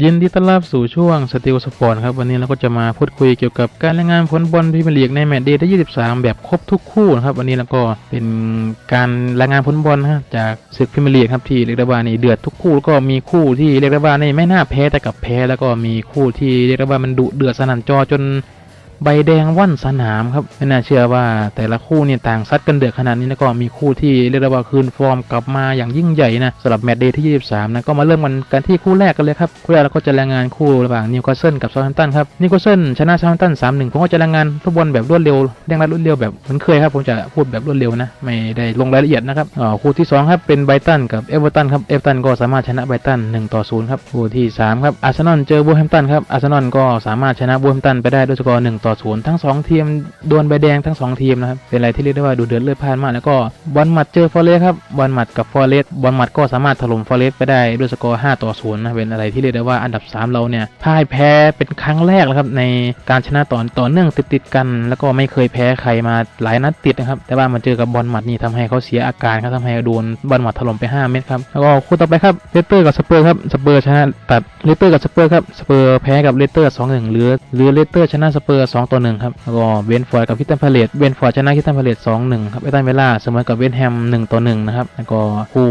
ยินดีต้อนรับสู่ช่วงสติลสปอร์ตครับวันนี้เราก็จะมาพูดคุยเกี่ยวกับการรายงานผลบอลพรีเมียร์ลีกในแมตช์เดย์ที่23 แบบครบทุกคู่นะครับวันนี้เราก็เป็นการรายงานผลบอลนะฮะจากศึกพรีเมียร์ลีกครับที่เรียกได้ว่านี่เดือดทุกคู่แล้วก็มีคู่ที่เรียกได้ว่านี่ไม่น่าแพ้แต่กลับแพ้แล้วก็มีคู่ที่เรียกได้ว่ามันดุเดือดสนั่นจอจน ใบแดงว่อนสนามครับไม่น่าเชื่อว่าแต่ละคู่เนี่ยต่างซัดกันเดือดขนาดนี้แล้วก็มีคู่ที่เรียกได้ว่าคืนฟอร์มกลับมาอย่างยิ่งใหญ่นะสำหรับแมตช์เดย์ที่ 23 นะก็มาเริ่มกันกันที่คู่แรกกันเลยครับคู่แรกเราก็จะรายงานคู่ระหว่างนิวคาสเซิลกับซา u t แฮมตันครับนิวคาสเซิลชนะซา u t แฮมตัน 3-1 ผมก็จะรายงานฟุตบอลแบบรวดเร็วเร่งรัดรวดเร็วแบบเหมือนเคยครับผมจะพูดแบบรวดเร็วนะไม่ได้ลงรายละเอียดนะครับอ่าคู่ที่สองครับเป็นไบรตันกับเอเวอร์ตันครับเอเวอร์ตันก็สามารถชนะไบรตัน1ต่อ0ครับคู่ที่สามครับอาร์เซนอลเจอบูแฮมตันครับอาร์เซนอลก็สามารถชนะบูแฮมตันไปได้ด้วยสกอร์1ต่อ0ทั้งสองทีมโดวลใบแดงทั้งสองทีมนะครับเป็นอะไรที่เรียกได้ว่าดูเดือดเลือดพล่านมากแล้วก็บอลหมัดเจอฟอเรสครับบอลหมัดกับฟอเรสบอลหมัดก็สามารถถล่มฟอเรสไปได้ด้วยสกอร์5ต่อ0นะเป็นอะไรที่เรียกได้ว่าอันดับ 3 เราเนี่ยพ่ายแพ้เป็นครั้งแรกแล้วครับในการชนะต่อต่อเนื่องติดๆกัน แล้วก็ไม่เคยแพ้ใครมาหลายนัดติดนะครับแต่ว่ามาเจอกับบอลหมัดนี่ทำให้เขาเสียอาการครับทำให้โดนบอลหมัดถล่มไป 5 เม็ดครับแล้วก็คู่ต่อไปครับเลสเตอร์กับสเปอร์ครับสเปอร์ชนะตัดเลสเตอร์กับสเปอร์ครับ สเปอร์แพ้กับเลสเตอร์2-1หนึ่งหรือหรือเลสเตอร์ชนะสเปอร์2ต่อ1ครับก็เบนฟอร์ดกับคิตตันพาเลตเบนฟอร์ดชนะคิตตันพาเลต2-1ครับเอตันเวล่าเสมอกับเวสแฮม1ต่อ1นะครับแล้วก็คู่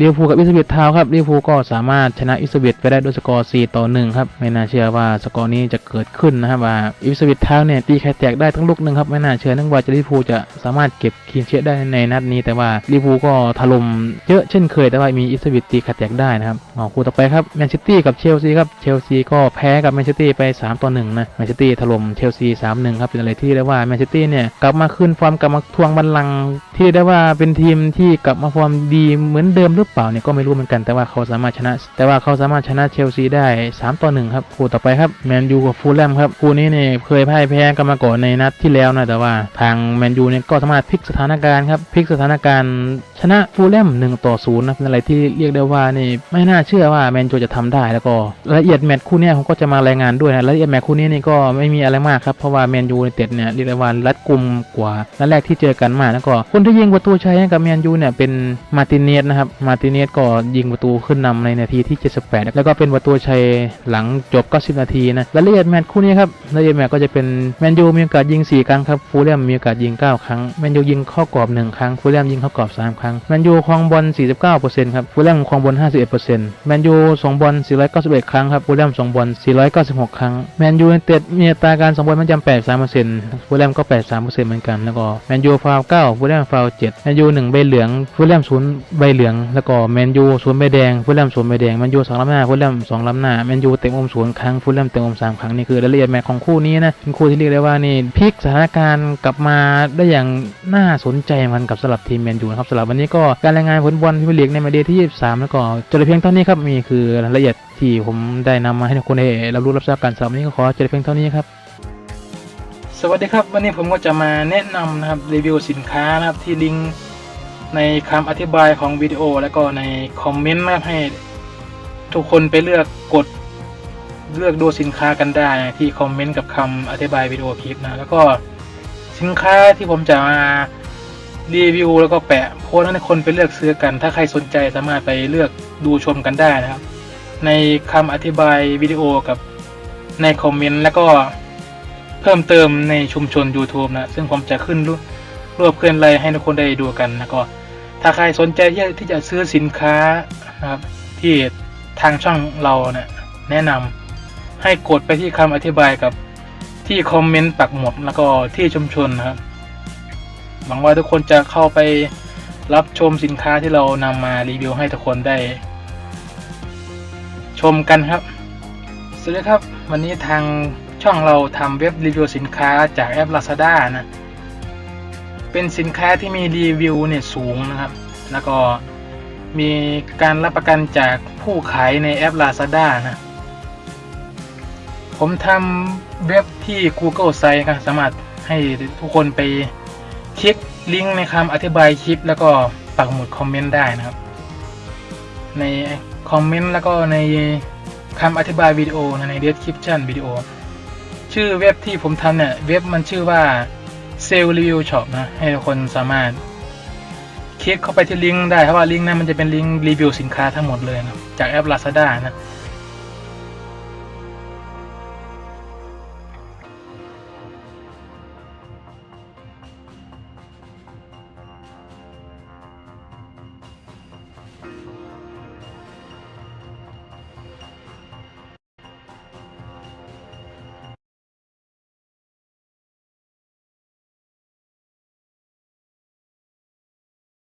ลิเวอร์พูกับอิสเบตทาวครับลิเวอร์พูก็สามารถชนะอิสเบตไปได้ด้วยสกอร์4ต่อ1ครับไม่น่าเชื่อว่าสกอร์นี้จะเกิดขึ้นนะครับว่าอิสเบตทาวเนี่ยตีไข่แตกได้ทั้งลูกหนึ่งครับไม่น่าเชื่อนึกว่าจะลิเวอร์พูลจะสามารถเก็บคีนเชียได้ในนัดนี้ แต่ว่าลิเวอร์พูลก็ถล่มเยอะเช่นเคยแต่ว่ามีอิสเบตตีไข่แตกได้นะครับคู่ต่อไปครับแมนซิตี้กับเชลลซีครับเชลซีก็แพ้กับแมนซิตี้ไป3ต่อ1นะแมนซิตี้ถล่มเชลซี3-1ครับเป็นอะไรที่เรียกว่าแมนซิตี้เนี่ยกลับมาขึ้นฟอร์มกลับมาทวงบัลลังก์ที่ได้ว่าเป็นทีมที่กลับมาฟอร์มดีเหมือนเดิมหรือเปล่าเนี่ยก็ไม่รู้เหมือนกันแต่ว่าเขาสามารถชนะ แต่ว่าเขาสามารถชนะเชลซีได้3ต่อ1ครับคู่ต่อไปครับแมนยูกับฟูลแลมครับคู่นี้เนี่ยเคยพ่ายแพ้กันมาก่อนในนัดที่แล้วนะแต่ว่าทางแมนยูเนี่ยก็สามารถพลิกสถานการณ์ครับพลิกสถานการณ์ชนะฟูลแลม1ต่อ0นะเป็นอะไรที่เรียกได้ว่านี่ไม่น่าเชื่อว่าแมนยูจะทำได้แล้วก็รายละเอียดแมตช์คู่เนี้ผมก็จะมารายงานด้วยนะรายละเอียดแมตช์คู่นี้นี่ก็ไม่มีอะไรมากครับเพราะว่าแมนยูในเต็ดเนี่ยเรียกได้ว่ารัดกุมกว่านัดแรกที่เจอกันมาแล้วก็คนที่ยิงประตูชัยให้กับแมนยูเนี่ยเป็นมาร์ติเนสนะครับมาร์ติเนสก็ยิงประตูขึ้นนำในนาทีที่ 78 แล้วก็เป็นประตูชัยหลังจบ 90 นาทีนะรายละเอียดแมตช์คู่นี้ครับรายละเอียดแมตช์ก็จะเป็นแมนยูมีโอกาสยิง 4 ครั้งครับฟูลแลมมีโอกาสยิง 9 ครั้งแมนยูยิงเข้ากรอบ 1 ครั้งฟูลแลมยิงเข้ากรอบ 3 ครั้งแมนยูครองบอล49%ครับฟูลแลมครองบอล51%แมนยูส่งบอล491 ครั้งครับฟูลแลมส่งบอล496 ครั้ง แมนยูเต็ดมีอัตราการส่งบอลมันจำ83%ฟูลแลมก็ 83%เหมือนกัน แล้วก็แมนยูฟาว9ฟูลแลมฟาว7แมนยู1ใบเหลืองฟูลแลม0ใบเหลือง แล้วก็แมนยู0ใบแดงฟูลแลม0ใบแดง แมนยู2ล้ำหน้าฟูลแลม2ล้ำหน้า แมนยูเต็มอม0ครั้งฟูลแลมเต็มอม3ครั้งนี่คือรายละเอียดแมตช์ของคู่นี้นะเป็นคู่ที่เรียกได้ว่านี่พลิกสถานการณ์กลับมาได้อย่างน่าสนใจเหมือนกับสำหรับทีมแมนยูนะครับสำหรับวันนี้ก็การรายงานผลบอลพรีเมียร์ลีกในมตช์เดย์ที่ 23 แล้วก็จบเพียงเท่านี้ครับมีคือรายละเอียดที่ผมได้นำมาให้ทุกคนได้รับรู้รับทราบกันสำหรับวันนี้ก็ขอจบเพียงเท่านี้ครับ สวัสดีครับ วันนี้ผมก็จะมาแนะนำนะครับรีวิวสินค้านะครับที่ลิงก์ในคำอธิบายของวิดีโอ แล้วก็ในคอมเมนต์นะครับให้ทุกคนไปเลือกกดเลือกดูสินค้ากันได้ที่คอมเมนต์กับคำอธิบายวิดีโอคลิปนะแล้วก็สินค้าที่ผมจะมารีวิวแล้วก็แปะโพสต์ให้คนไปเลือกซื้อกัน ถ้าใครสนใจสามารถไปเลือกดูชมกันได้นะครับ ในคำอธิบายวิดีโอกับในคอมเมนต์แล้วก็เพิ่มเติมในชุมชน YouTube นะ ซึ่งผมจะขึ้นรูปรวบเคลื่อนไลให้ทุกคนได้ดูกันแล้วก็ ถ้าใครสนใจที่จะซื้อสินค้านะครับ ที่ทางช่องเราเนะี่ยแนะนำให้กดไปที่คำอธิบายกับที่คอมเมนต์ปักหมดแล้วก็ที่ชุมชนนะครับหวังว่าทุกคนจะเข้าไปรับชมสินค้าที่เรานำมารีวิวให้ทุกคนได้ ชมกันครับ สวัสดีครับ วันนี้ทางช่องเราทำเว็บรีวิวสินค้าจากแอป Lazada นะ เป็นสินค้าที่มีรีวิวเนี่ยสูงนะครับ แล้วก็มีการรับประกันจากผู้ขายในแอป Lazada นะ ผมทำเว็บที่ Google Site ครับสามารถให้ทุกคนไปคลิกลิงก์ในคำอธิบายคลิป แล้วก็ปักหมุดคอมเมนต์ได้นะครับ ใน คอมเมนต์แล้วก็ในคำอธิบายวิดีโอนะใน description วิดีโอ ชื่อเว็บที่ผมทำเนี่ย เว็บมันชื่อว่า Sell Review Shop นะ ให้ทุกคนสามารถ คลิกเข้าไปที่ลิงก์ได้เพราะว่าลิงก์นั้นมันจะเป็นลิงก์รีวิวสินค้าทั้งหมดเลยนะจากแอป Lazada นะ